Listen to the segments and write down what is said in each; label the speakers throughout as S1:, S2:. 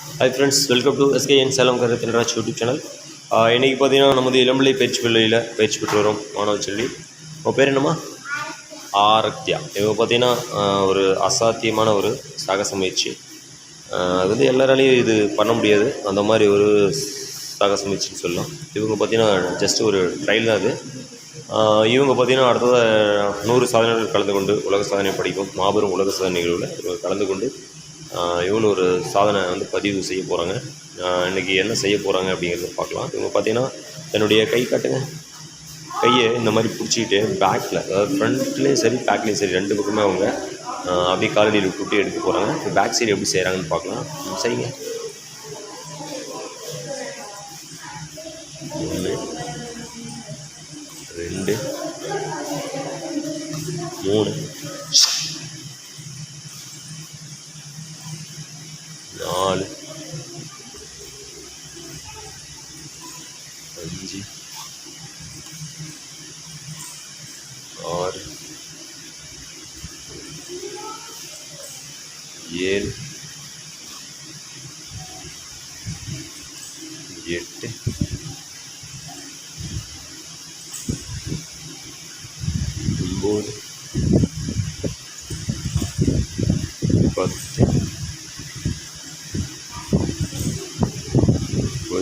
S1: Hi friends welcome to SKN Salem Karuthinaraj YouTube channel இன்றைக்கி பார்த்தீங்கன்னா நமது இளம்பிள்ளை பயிற்சி பிள்ளையில் பயிற்சி பெற்று வரும் மாணவ செல்வி உங்கள் பேர் என்னம்மா? ஆரக்தியா இவங்க பார்த்தீங்கன்னா ஒரு அசாத்தியமான ஒரு சாகச முயற்சி. அது வந்து எல்லாராலையும் இது பண்ண முடியாது. அந்த மாதிரி ஒரு சாகச முயற்சின்னு சொல்லலாம். இவங்க பார்த்தீங்கன்னா ஜஸ்ட் ஒரு ட்ரையல் தான் அது. இவங்க பார்த்தீங்கன்னா அடுத்ததாக நூறு சாதனைகள் கலந்து கொண்டு உலக சாதனை படிக்கும் மாபெரும் உலக சாதனை நிகழ்வில் இவங்க கலந்து கொண்டு ஆஹ் ஒரு சாதனை வந்து பதிவு செய்ய போகிறாங்க இன்றைக்கி என்ன செய்ய போகிறாங்க அப்படிங்கிறத பார்க்கலாம். இவங்க பார்த்தீங்கன்னா தன்னுடைய கை காட்டுங்க. கையை இந்த மாதிரி பிடிச்சிக்கிட்டு பேக்கில் அதாவது ஃப்ரண்ட்லேயும் சரி பேக்லேயும் சரி ரெண்டு பக்கமே அவங்க அப்படியே காலடியில் விட்டு எடுக்க போகிறாங்க பேக் சைடு எப்படி செய்கிறாங்கன்னு பார்க்கலாம். ம், செய்யுங்க. ஒன்று ரெண்டு மூணு. कर दीजिए और ये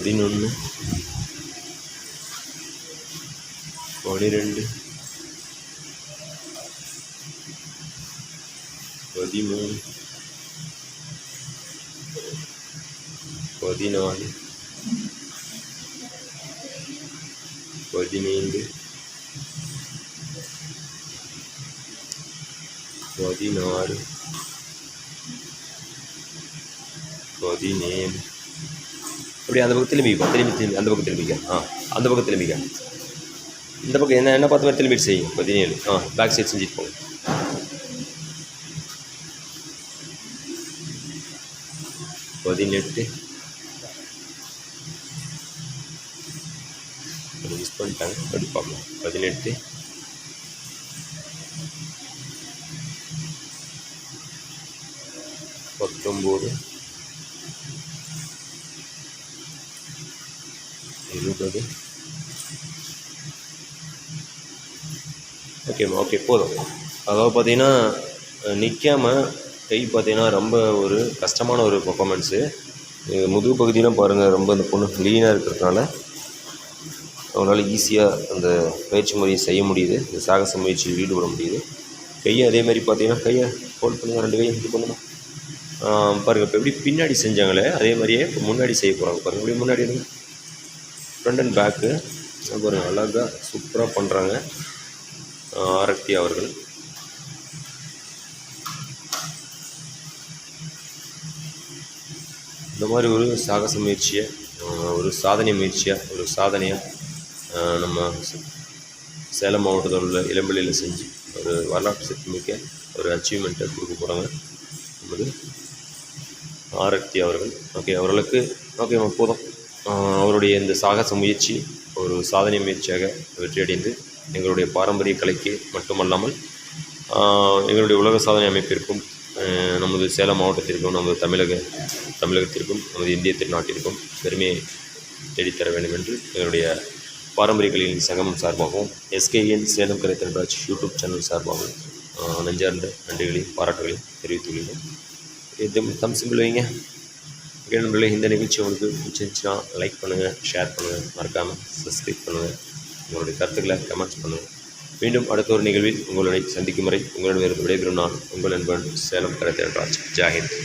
S1: दिन उन्होंने பனிரெண்டு. பதிமூணு. பதினாலு. பதினைந்து. பதினாறு. பதினேழு. அப்படி அந்த பக்கம் திரும்பிப்பா திரும்பி திரும்பி. அந்த பக்கம் திரும்பிக்க. ஆ அந்த பக்கம் திரும்பிக்க. இந்த பக்கம் என்ன என்ன பார்த்த மாதிரி திரும்பிட்டு செய்யுங்க பதினேழு ஆ பேக் சைடு செஞ்சுட்டு போங்க பதினெட்டு மிஸ் பண்ணிட்டாங்க அப்படி பார்க்கலாம் பதினெட்டு பத்தொம்போது இருபது ஓகேம்மா ஓகே போதும். அதாவது பார்த்தீங்கன்னா நிற்காம கை பார்த்தீங்கன்னா ரொம்ப ஒரு கஷ்டமான ஒரு பர்ஃபாமன்ஸு முதுகு பகுதியெலாம் பாருங்கள் ரொம்ப அந்த பொண்ணு க்ளீனாக இருக்கிறதுனால அவங்களால ஈஸியாக அந்த பயிற்சி முறையை செய்ய முடியுது. இந்த சாகச முயற்சியில் ஈடுபட முடியுது. கையை அதே மாதிரி பார்த்தீங்கன்னா கையை ஹோல்ட் பண்ணுங்க ரெண்டு கையும் இது பண்ணணும் பாருங்கள் இப்போ எப்படி பின்னாடி செஞ்சாங்களே அதே மாதிரியே இப்போ முன்னாடி செய்ய போகிறாங்க பாருங்கள் இப்படி முன்னாடி இருங்க ஃப்ரண்ட் அண்ட் பேக்கு பாருங்கள் அழகாக சூப்பராக பண்ணுறாங்க ஆரக்தி அவர்கள். இந்த மாதிரி ஒரு சாகச முயற்சியை ஒரு சாதனை முயற்சியாக ஒரு சாதனையாக நம்ம சேலம் மாவட்டத்தில் உள்ள இளம்பிள்ளையில் செஞ்சு ஒரு வரலாற்று சிறப்புமிக்க ஒரு அச்சீவ்மெண்ட்டை கொடுக்க போகிறாங்க நமது ஆரக்தி அவர்கள். ஓகே அவர்களுக்கு ஓகே போதும். அவருடைய இந்த சாகச முயற்சி ஒரு சாதனை முயற்சியாக வெற்றியடைந்து எங்களுடைய பாரம்பரிய கலைக்கு மட்டுமல்லாமல் எங்களுடைய உலக சாதனை அமைப்பிற்கும் நமது சேலம் மாவட்டத்திற்கும் நமது தமிழக தமிழகத்திற்கும் நமது இந்திய திருநாட்டிற்கும் பெருமையை தேடித்தர வேண்டும் என்று எங்களுடைய பாரம்பரிய கலையின் சங்கமம் சார்பாகவும் SKN Salem Karaithanraj YouTube channel சார்பாகவும் நெஞ்சார்ந்த நன்றிகளையும் பாராட்டுகளையும் தெரிவித்துள்ளேன். இது தம் சிம்பிள் வைங்க. ஓகே நண்பர்களே இந்த நிகழ்ச்சி உங்களுக்கு பிடிச்சிருந்துச்சுன்னா லைக் பண்ணுங்கள் ஷேர் பண்ணுங்கள் மறக்காமல் சப்ஸ்கிரைப் பண்ணுங்கள் உங்களுடைய கருத்துக்களை கமெண்ட்ஸ் பண்ணுங்கள் மீண்டும் அடுத்த ஒரு நிகழ்வில் உங்களுடைய சந்திக்கும் வரை உங்களிடமிருந்து விடைபெறும் நான் உங்கள் நண்பன் சேலம் கரத்தேன் ராஜ் ஜாஹிந்த்